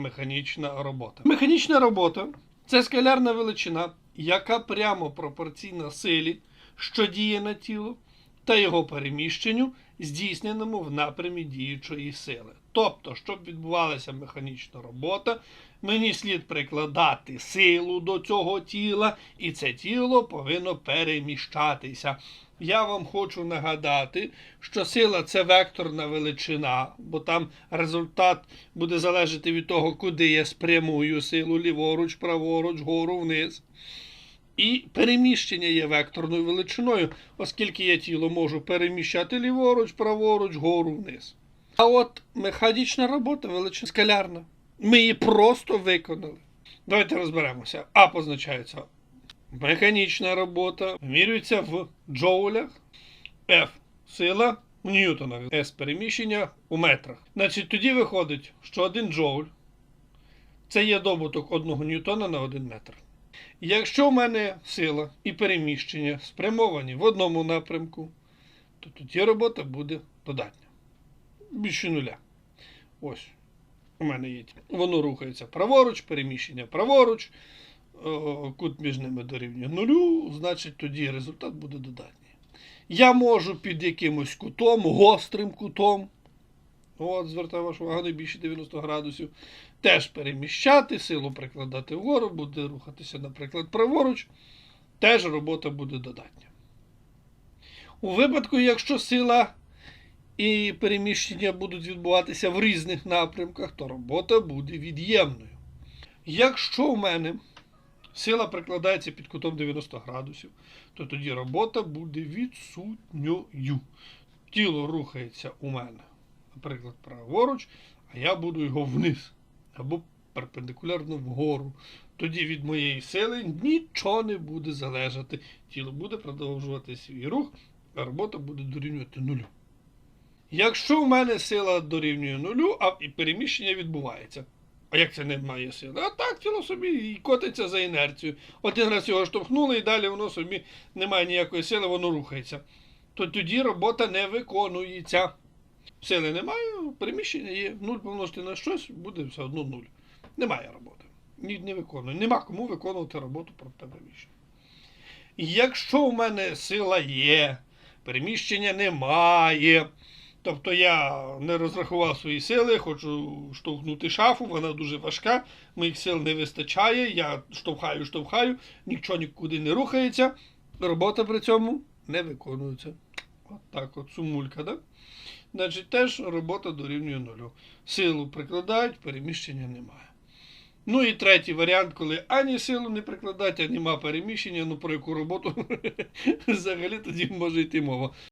механічна робота. Механічна робота це скалярна величина, яка прямо пропорційна силі, що діє на тіло, та його переміщенню, здійсненому в напрямі діючої сили. Тобто, щоб відбувалася механічна робота, мені слід прикладати силу до цього тіла, і це тіло повинно переміщатися. Я вам хочу нагадати, що сила це векторна величина, бо там результат буде залежати від того, куди я спрямую силу ліворуч, праворуч, гору, вниз. І переміщення є векторною величиною, оскільки я тіло можу переміщати ліворуч, праворуч, гору, вниз. А от механічна робота величина скалярна. Ми її просто виконали. Давайте розберемося. А позначається механічна робота, вимірюється в джоулях, F сила в ньютонах, S переміщення у метрах. Значить, тоді виходить, що 1 джоуль це є добуток 1 ньютона на 1 метр. Якщо в мене сила і переміщення спрямовані в одному напрямку, то тоді робота буде додатня. Більше нуля. Ось. У мене є. Воно рухається праворуч, переміщення праворуч, кут між ними дорівнює нулю, значить тоді результат буде додатній. Я можу під якимось кутом, гострим кутом, от, звертаю вашу увагу, не більше 90 градусів, теж переміщати, силу прикладати вгору, буде рухатися, наприклад, праворуч, теж робота буде додатня. У випадку, якщо сила і переміщення будуть відбуватися в різних напрямках, то робота буде від'ємною. Якщо в мене сила прикладається під кутом 90 градусів, то тоді робота буде відсутньою. Тіло рухається у мене, наприклад, праворуч, а я буду його вниз або перпендикулярно вгору. Тоді від моєї сили нічого не буде залежати. Тіло буде продовжувати свій рух, а робота буде дорівнювати нулю. Якщо в мене сила дорівнює нулю, а і переміщення відбувається. А як це немає сили? А так собі і котиться за інерцією. Один раз його штовхнули, і далі воно собі немає ніякої сили, воно рухається. То тоді робота не виконується. Сили немає, переміщення є. Нуль помножити на щось, буде все одно нуль. Немає роботи. Ні, не виконує. Нема кому виконувати роботу про переміщення. Якщо в мене сила є, переміщення немає. Тобто я не розрахував свої сили, хочу штовхнути шафу, вона дуже важка, моїх сил не вистачає, я штовхаю, штовхаю, нічого нікуди не рухається, робота при цьому не виконується. От так от сумулька, да? Значить, теж робота дорівнює нулю. Силу прикладають, переміщення немає. Ну і третій варіант, коли ані силу не прикладають, а нема переміщення, ну про яку роботу взагалі тоді може йти мова.